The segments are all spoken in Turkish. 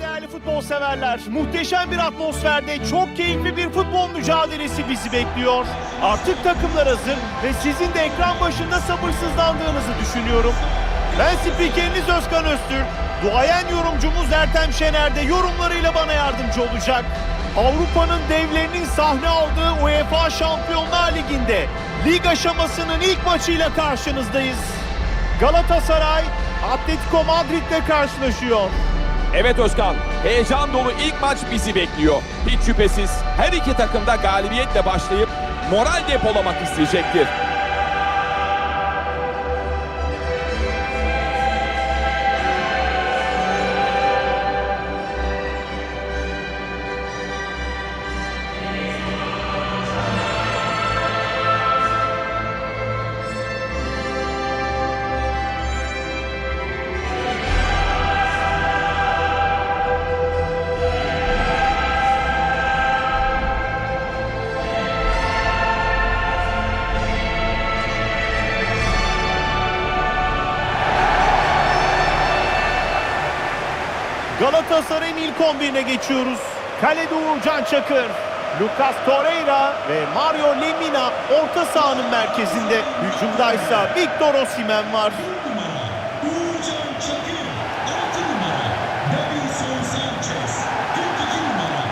Değerli futbol severler. Muhteşem bir atmosferde çok keyifli bir futbol mücadelesi bizi bekliyor. Artık takımlar hazır ve sizin de ekran başında sabırsızlandığınızı düşünüyorum. Ben spikeriniz Özkan Öztürk. Duayen yorumcumuz Ertem Şener de yorumlarıyla bana yardımcı olacak. Avrupa'nın devlerinin sahne aldığı UEFA Şampiyonlar Ligi'nde lig aşamasının ilk maçıyla karşınızdayız. Galatasaray Atletico Madrid'le karşılaşıyor. Evet Özkan, heyecan dolu ilk maç bizi bekliyor. Hiç şüphesiz her iki takım da galibiyetle başlayıp moral depolamak isteyecektir. Galatasaray'ın ilk 11'ine geçiyoruz. Kalede Uğurcan Çakır, Lucas Torreira ve Mario Lemina orta sahanın merkezinde. Hücumdaysa Victor Osimhen var. Uğurcan Çakır 6 numara Davinson Sanchez 42 numara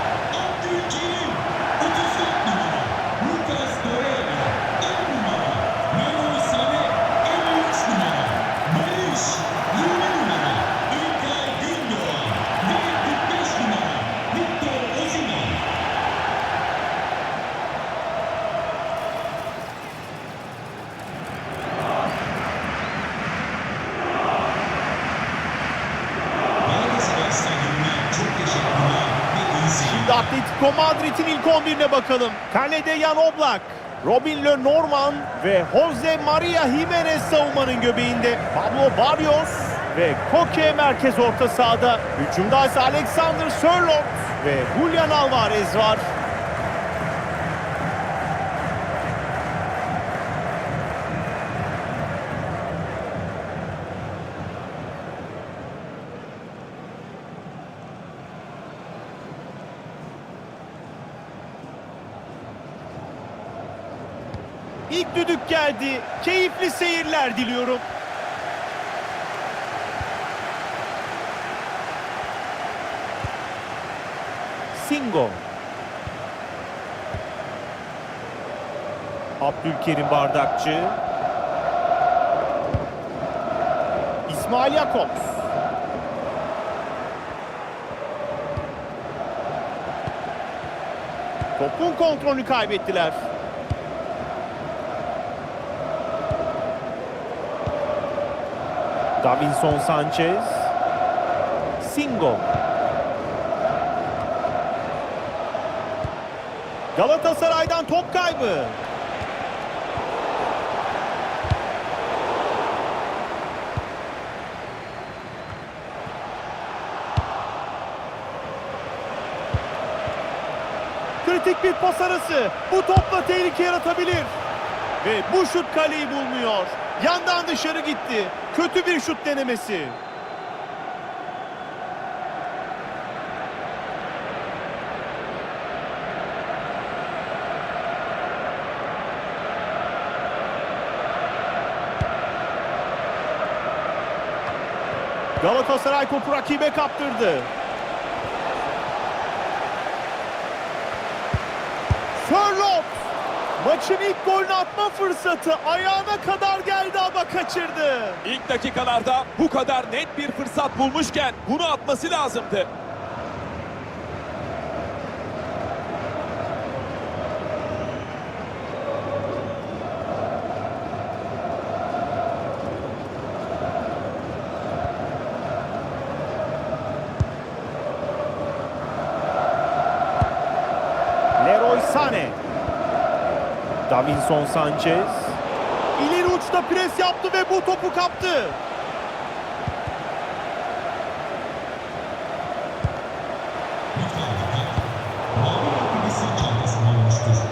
Abdülkerim 34 numara Lucas Torreira 10 numara Memo Sané 53 numara Barış 20 numara İlkay Gündoğan ve 45 numara Victor Osimhen Galatasaray Stadyumuna çok teşekkürler ve iyi seyirler. Şimdi Atletico Madrid'in ilk 11'ine bakalım. Kalede Jan Oblak, Robin Lenormand ve Jose Maria Jimenez savunmanın göbeğinde. Pablo Barrios ve Koke merkez orta sahada. Hücumda ise Alexander Sörloth ve Julian Alvarez var. İlk düdük geldi. Keyifli seyirler diliyorum. Singo. Abdülkerim Bardakçı. İsmail Jakobs. Topun kontrolünü kaybettiler. Davinson Sanchez. Singo. Galatasaray'dan top kaybı. Kritik bir pas arası. Bu topla tehlike yaratabilir. Ve bu şut kaleyi bulmuyor. Yandan dışarı gitti. Kötü bir şut denemesi. Galatasaray topu rakibe kaptırdı. Maçın ilk golünü atma fırsatı ayağına kadar geldi ama kaçırdı. İlk dakikalarda bu kadar net bir fırsat bulmuşken bunu atması lazımdı. Davinson Sanchez. İleri uçta pres yaptı ve bu topu kaptı.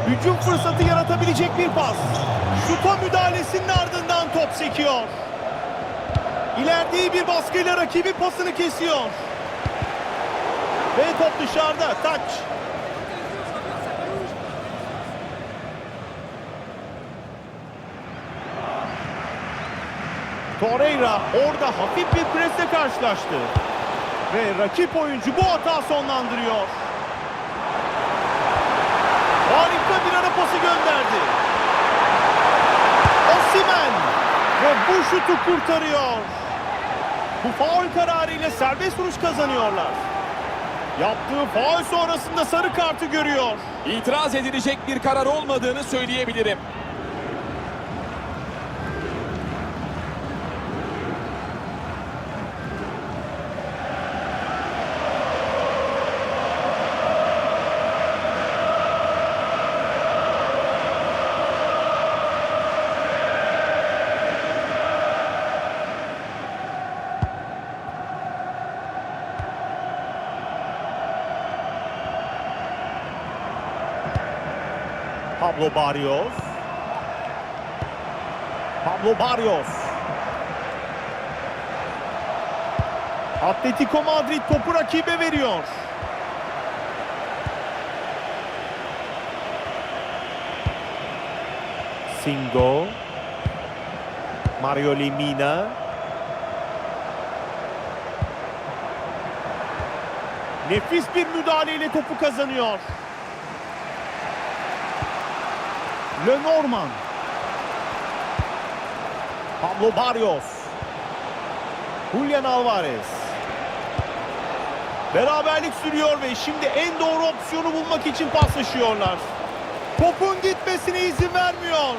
Hücum fırsatı yaratabilecek bir pas. Şuta müdahalesinin ardından top sekiyor. İleride bir baskıyla rakibi pasını kesiyor. Ve top dışarıda. Taç. Torreira orada hafif bir presle karşılaştı. Ve rakip oyuncu bu hata sonlandırıyor. Harika bir ara pası gönderdi. Osimhen ve bu şutu kurtarıyor. Bu faul kararıyla serbest vuruş kazanıyorlar. Yaptığı faul sonrasında sarı kartı görüyor. İtiraz edilecek bir karar olmadığını söyleyebilirim. Pablo Barrios. Pablo Barrios. Atletico Madrid topu rakibe veriyor. Singo. Mario Lemina. Nefis bir müdahaleyle topu kazanıyor. Lenormand. Pablo Barrios. Julian Alvarez. Beraberlik sürüyor ve şimdi en doğru opsiyonu bulmak için paslaşıyorlar. Topun gitmesine izin vermiyor.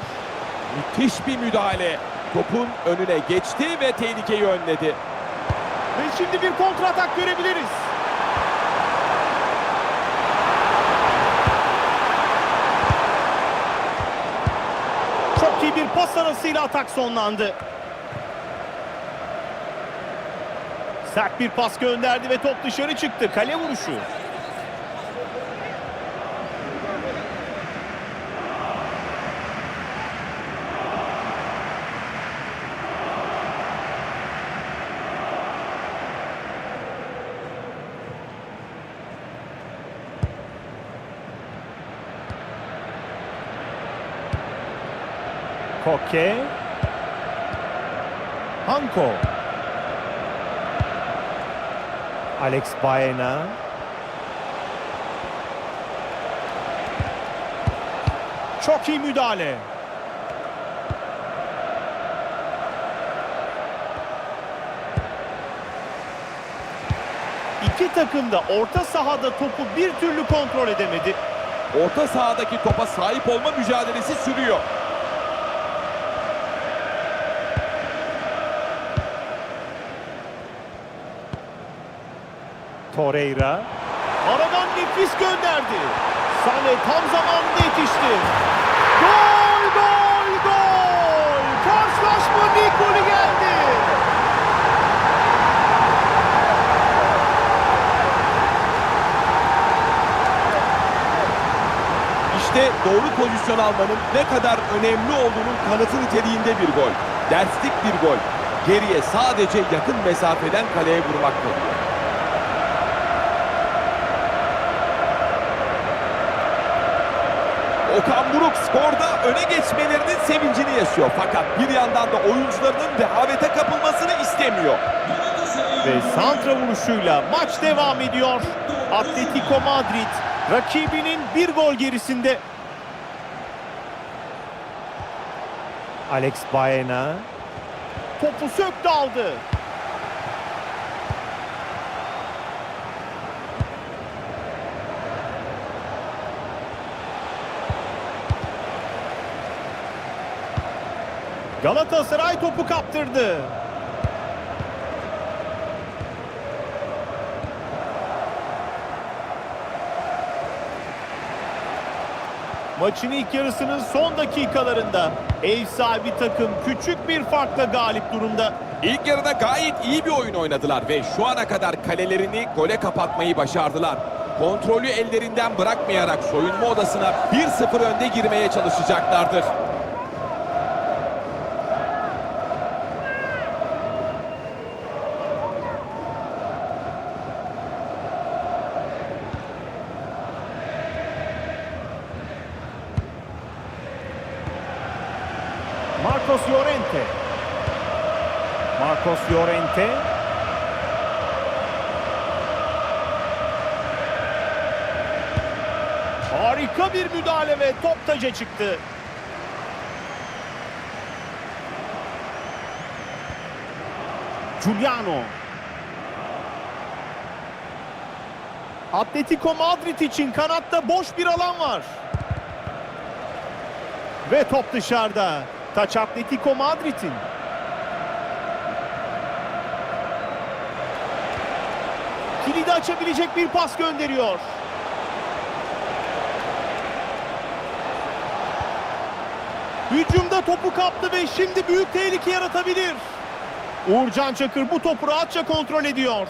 Müthiş bir müdahale. Topun önüne geçti ve tehlikeyi önledi. Ve şimdi bir kontratak görebiliriz. Çok iyi bir pas arasıyla atak sonlandı. Sert bir pas gönderdi ve top dışarı çıktı. Kale vuruşu. Koke. Hanko. Alex Baena. Çok iyi müdahale. İki takım da orta sahada topu bir türlü kontrol edemedi. Orta sahadaki topa sahip olma mücadelesi sürüyor. Torreira. Aradan nefis gönderdi. Sane tam zamanında yetişti. Gol, gol, gol! Karşılaşmanın ilk golü geldi. İşte doğru pozisyon almanın ne kadar önemli olduğunun kanıtı niteliğinde bir gol. Derslik bir gol. Geriye sadece yakın mesafeden kaleye vurmak kalıyor. Okan Buruk skorda öne geçmelerinin sevincini yaşıyor. Fakat bir yandan da oyuncularının rehavete kapılmasını istemiyor. Ve santra vuruşuyla maç devam ediyor. Atletico Madrid rakibinin bir gol gerisinde. Alex Baena topu söktü aldı. Galatasaray topu kaptırdı. Maçın ilk yarısının son dakikalarında ev sahibi takım küçük bir farkla galip durumda. İlk yarıda gayet iyi bir oyun oynadılar ve şu ana kadar kalelerini gole kapatmayı başardılar. Kontrolü ellerinden bırakmayarak soyunma odasına 1-0 önde girmeye çalışacaklardır. Marcos Llorente. Marcos Llorente. Harika bir müdahale ve top taca çıktı. Giuliano. Atletico Madrid için kanatta boş bir alan var. Ve top dışarıda. Taç Atletico Madrid'in. Kilidi açabilecek bir pas gönderiyor. Topu kaptı ve şimdi büyük tehlike yaratabilir. Uğurcan Çakır bu topu rahatça kontrol ediyor.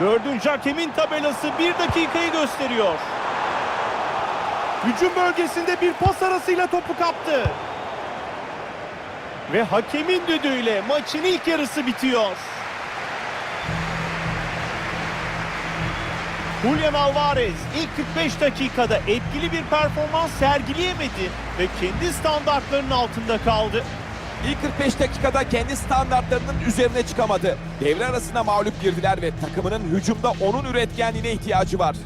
Dördüncü hakemin tabelası bir dakikayı gösteriyor. Hücum bölgesinde bir pas arasıyla topu kaptı. Ve hakemin düdüğüyle maçın ilk yarısı bitiyor. Julian Alvarez ilk 45 dakikada etkili bir performans sergileyemedi ve kendi standartlarının altında kaldı. İlk 45 dakikada kendi standartlarının üzerine çıkamadı. Devre arasına mağlup girdiler ve takımının hücumda onun üretkenliğine ihtiyacı var.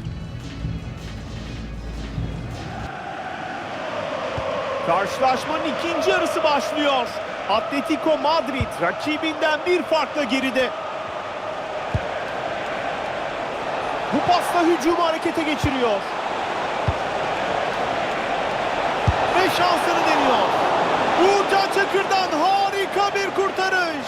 Karşılaşmanın ikinci yarısı başlıyor. Atletico Madrid rakibinden bir farkla geride. Bu pasla hücumu harekete geçiriyor. Ve şansını deniyor. Uğurcan Çakır'dan harika bir kurtarış.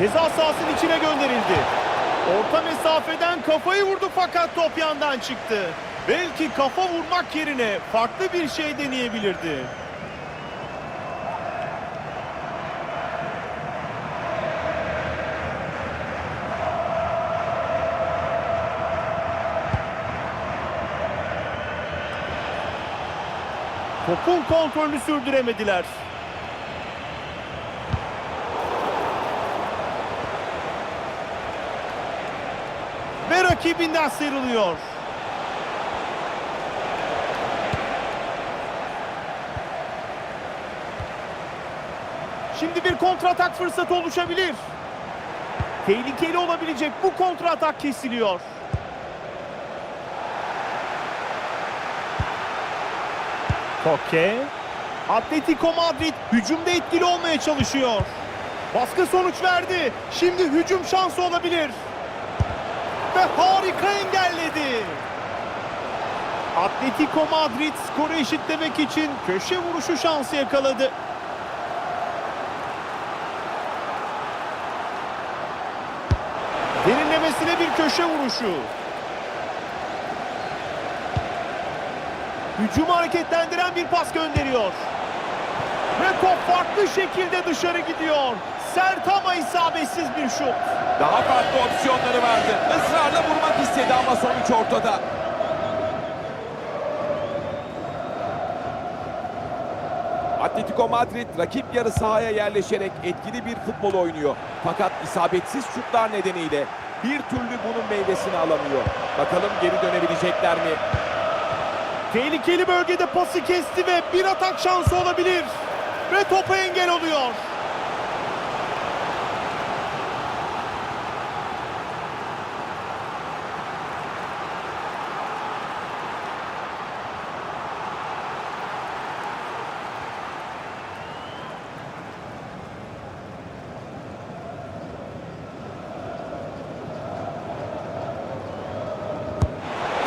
Ceza sahasının içine gönderildi. Orta mesafeden kafayı vurdu fakat top yandan çıktı. Belki kafa vurmak yerine farklı bir şey deneyebilirdi. Topun kontrolünü sürdüremediler. ve rakibinden sıyrılıyor. Şimdi bir kontratak fırsatı oluşabilir. Tehlikeli olabilecek bu kontratak kesiliyor. Koke. Atletico Madrid hücumda etkili olmaya çalışıyor. Baskı sonuç verdi. Şimdi hücum şansı olabilir ve harika engelledi. Atletico Madrid skoru eşitlemek için köşe vuruşu şansı yakaladı. Derinlemesine bir köşe vuruşu. Hücumu hareketlendiren bir pas gönderiyor. Ve top farklı şekilde dışarı gidiyor. Sert ama isabetsiz bir şut. Daha farklı opsiyonları vardı. Israrla vurmak istedi ama sonuç ortada. Atletico Madrid rakip yarı sahaya yerleşerek etkili bir futbol oynuyor. Fakat isabetsiz şutlar nedeniyle bir türlü bunun meyvesini alamıyor. Bakalım geri dönebilecekler mi? Tehlikeli bölgede pası kesti ve bir atak şansı olabilir. Ve topa engel oluyor.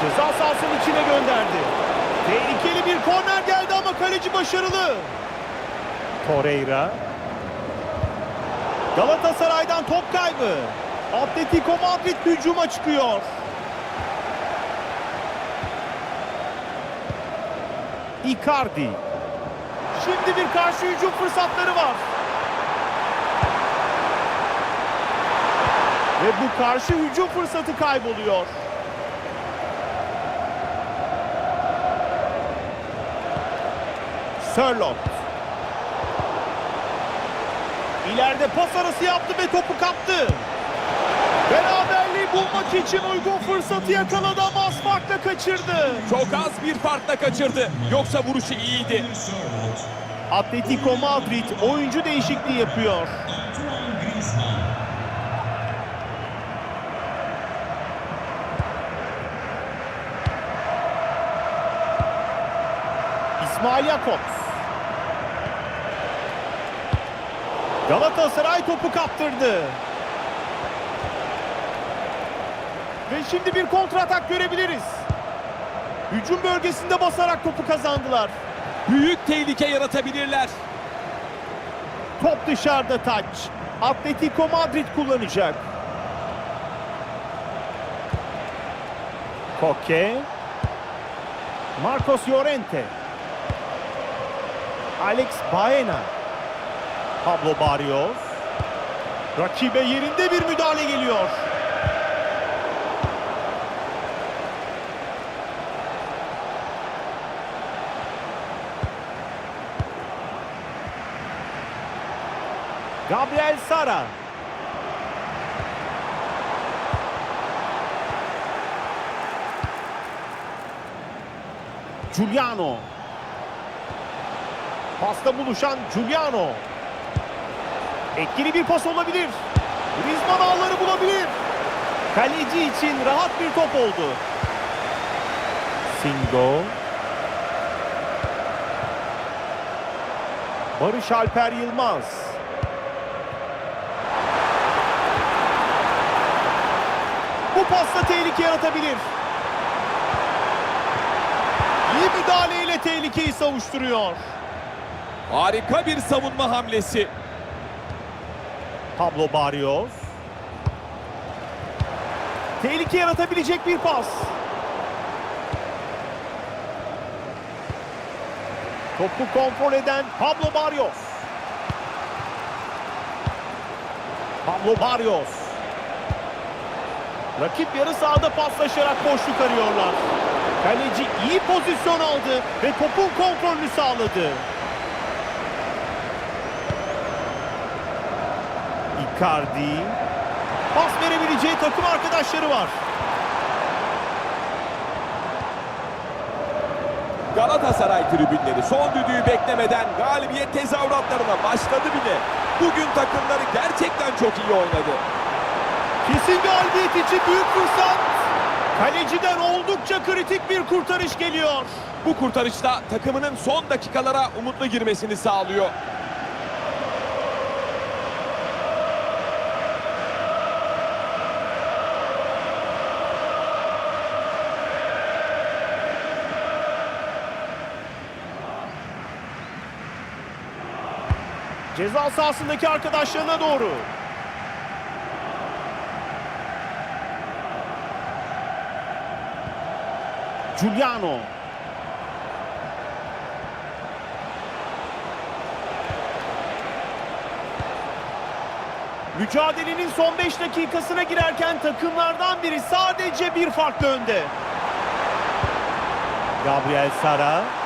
Ceza sahasının içine gönderdi. Tehlikeli bir korner geldi ama kaleci başarılı. Torreira. Galatasaray'dan top kaybı. Atletico Madrid hücuma çıkıyor. Icardi. Şimdi bir karşı hücum fırsatları var. Ve bu karşı hücum fırsatı kayboluyor. Sörloth. İleride pas arası yaptı ve topu kaptı. Beraberliği bulmak için uygun fırsatı yakaladı ama az farkla kaçırdı. Çok az bir farkla kaçırdı. Yoksa vuruşu iyiydi. Atletico Madrid oyuncu değişikliği yapıyor. İsmail Jakobs. Galatasaray topu kaptırdı. Ve şimdi bir kontratak görebiliriz. Hücum bölgesinde basarak topu kazandılar. Büyük tehlike yaratabilirler. Top dışarıda taç. Atletico Madrid kullanacak. Koke. Marcos Llorente. Alex Baena. Pablo Barrios. Rakibe yerinde bir müdahale geliyor. Gabriel Sara. Giuliano. Pasta buluşan Giuliano. Etkili bir pas olabilir. Griezmann ağları bulabilir. Kaleci için rahat bir top oldu. Singo. Barış Alper Yılmaz. Bu pasta tehlike yaratabilir. İyi müdahaleyle tehlikeyi savuşturuyor. Harika bir savunma hamlesi. Pablo Barrios. Tehlike yaratabilecek bir pas. Topu kontrol eden Pablo Barrios. Pablo Barrios. Rakip yarı sahada paslaşarak boşluk arıyorlar. Kaleci iyi pozisyon aldı ve topun kontrolünü sağladı. Icardi. Pas verebileceği takım arkadaşları var. Galatasaray tribünleri son düdüğü beklemeden galibiyet tezahüratlarına başladı bile. Bugün takımları gerçekten çok iyi oynadı. Kesin galibiyet için büyük fırsat. Kaleciden oldukça kritik bir kurtarış geliyor. Bu kurtarışta takımının son dakikalara umutlu girmesini sağlıyor. Ceza sahasındaki arkadaşlarına doğru. Giuliano. Mücadelenin son 5 dakikasına girerken takımlardan biri sadece bir farklı önde. Gabriel Sara.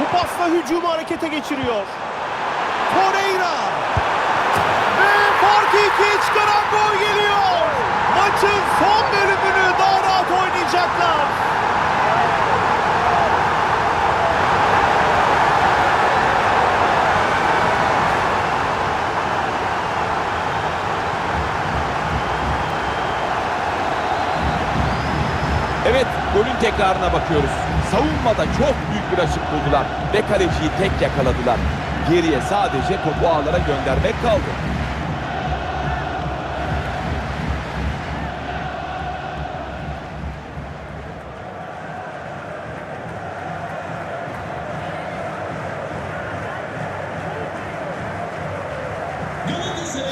Bu pasla hücumu harekete geçiriyor. Torreira. Ve farkı ikiye çıkaran gol geliyor. Maçın son bölümünü daha rahat oynayacaklar. Evet, golün tekrarına bakıyoruz. Savunmada çok büyük bir açık buldular ve kaleciyi tek yakaladılar. Geriye sadece topu ağlara göndermek kaldı.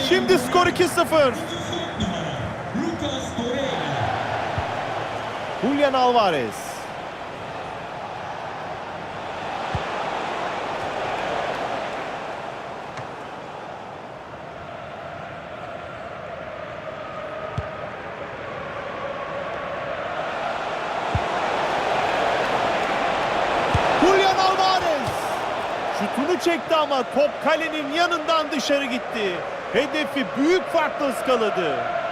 Şimdi skor 2-0. Julian Alvarez. Julian Alvarez. Şutunu çekti ama top kalenin yanından dışarı gitti. Hedefi büyük farkla ıskaladı.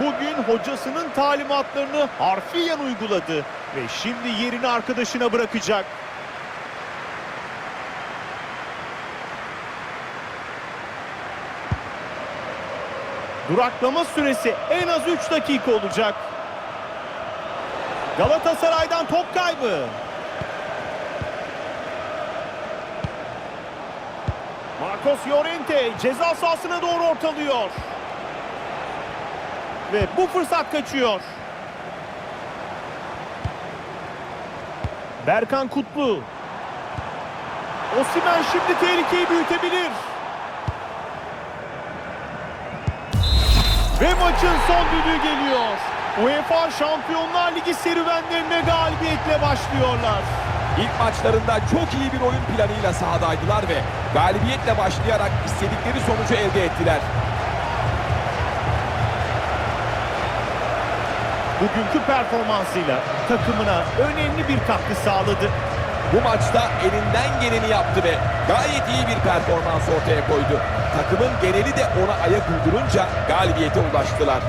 Bugün hocasının talimatlarını harfiyen uyguladı ve şimdi yerini arkadaşına bırakacak. Duraklama süresi en az 3 dakika olacak. Galatasaray'dan top kaybı. Marcos Llorente ceza sahasına doğru ortalıyor. Ve bu fırsat kaçıyor. Berkan Kutlu. Osimhen şimdi tehlikeyi büyütebilir. Ve maçın son düdüğü geliyor. UEFA Şampiyonlar Ligi serüvenlerine galibiyetle başlıyorlar. İlk maçlarında çok iyi bir oyun planıyla sahadaydılar ve galibiyetle başlayarak istedikleri sonucu elde ettiler. Bugünkü performansıyla takımına önemli bir katkı sağladı. Bu maçta elinden geleni yaptı ve gayet iyi bir performans ortaya koydu. Takımın geneli de ona ayak uydurunca galibiyete ulaştılar.